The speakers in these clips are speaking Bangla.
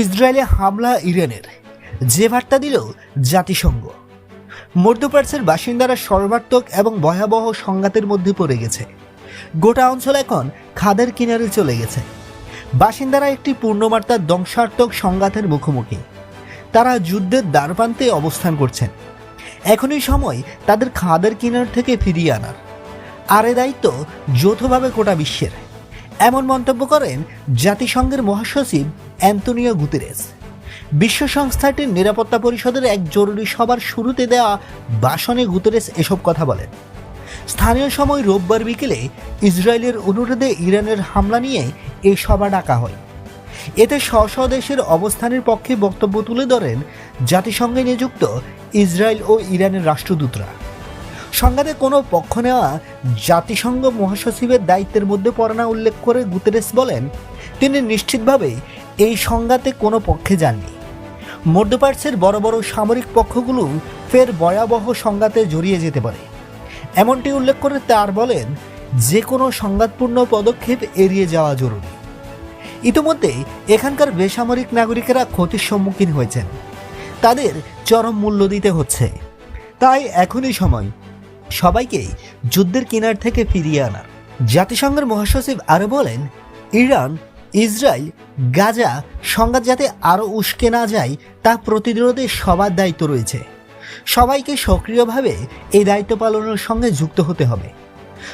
ইসরায়েলে হামলা ইরানের। যে বার্তা দিল জাতিসংঘ। মধ্যপ্রাচ্যের বাসিন্দারা সর্বাত্মক এবং ভয়াবহ সংঘাতের মধ্যে পড়ে গেছে। গোটা অঞ্চল এখন খাদের কিনারে চলে গেছে। বাসিন্দারা একটি পূর্ণমাত্রার ধ্বংসাত্মক সংঘাতের মুখোমুখি। তারা যুদ্ধের দ্বারপ্রান্তে অবস্থান করছেন। এখনই সময় তাদের খাদের কিনার থেকে ফিরিয়ে আনার। আর এ দায়িত্ব যৌথভাবে গোটা বিশ্বের। এমন মন্তব্য করেন জাতিসংঘের মহাসচিব অ্যান্তনিও গুতেরেস। বিশ্ব সংস্থাটির নিরাপত্তা পরিষদের এক জরুরি সভার শুরুতে দেওয়া ভাষণে গুতেরেস এসব কথা বলেন। স্থানীয় সময় রোববার বিকেলে ইসরায়েলের অনুরোধে ইরানের হামলা নিয়ে এই সভা ডাকা হয়। এতে স্ব দেশের অবস্থানের পক্ষে বক্তব্য তুলে ধরেন জাতিসংঘে নিযুক্ত ইসরায়েল ও ইরানের রাষ্ট্রদূতরা। সংঘাতে কোনো পক্ষ নেওয়া জাতিসংঘ মহাসচিবের দায়িত্বের মধ্যে পড়ে না উল্লেখ করে গুতেরেস বলেন, তিনি নিশ্চিতভাবে এই সংঘাতে কোনো পক্ষে যাননি। মধ্যপ্রাচ্যের বড় বড় সামরিক পক্ষগুলো ফের ভয়াবহ সংঘাতে জড়িয়ে যেতে পারে। এমনটি উল্লেখ করে তার বলেন যে কোনো সংঘাতপূর্ণ পদক্ষেপ এড়িয়ে যাওয়া জরুরি। ইতিমধ্যে এখানকার বেসামরিক নাগরিকেরা ক্ষতির সম্মুখীন হয়েছেন। তাদের চরম মূল্য দিতে হচ্ছে। তাই এখনই সময় সবাইকে যুদ্ধের কিনার থেকে ফিরিয়ে আনার জাতিসংঘের মহাসচিব আরও বলেন, ইরান ইসরায়েল গাজা সংঘাত যাতে আরও উস্কে না যায়, তা প্রতিরোধে সবার দায়িত্ব রয়েছে। সবাইকে সক্রিয়ভাবে এই দায়িত্ব পালনের সঙ্গে যুক্ত হতে হবে।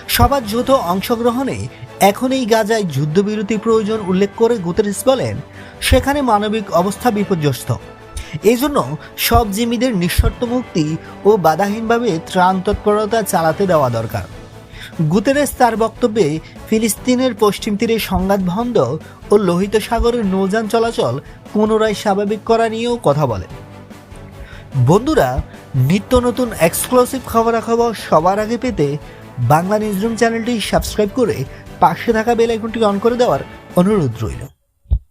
সবার যৌথ অংশগ্রহণে এখন এই গাজায় যুদ্ধবিরতি প্রয়োজন উল্লেখ করে গুতেরেস বলেন, সেখানে মানবিক অবস্থা বিপর্যস্ত। এই জন্য সব জিম্মিদের নিঃশর্ত মুক্তি ও বাধাহীনভাবে ত্রাণ তৎপরতা চালাতে দেওয়া দরকার। গুতেরেস তার বক্তব্যে ফিলিস্তিনের পশ্চিম তীরে সংঘাত বন্ধ ও লোহিত সাগরের নৌযান চলাচল পুনরায় স্বাভাবিক করা নিয়েও কথা বলে বন্ধুরা, নিত্য নতুন এক্সক্লুসিভ খবরাখবর সবার আগে পেতে বাংলা নিউজরুম চ্যানেলটি সাবস্ক্রাইব করে পাশে থাকা বেল আইকনটি অন করে দেওয়ার অনুরোধ রইল।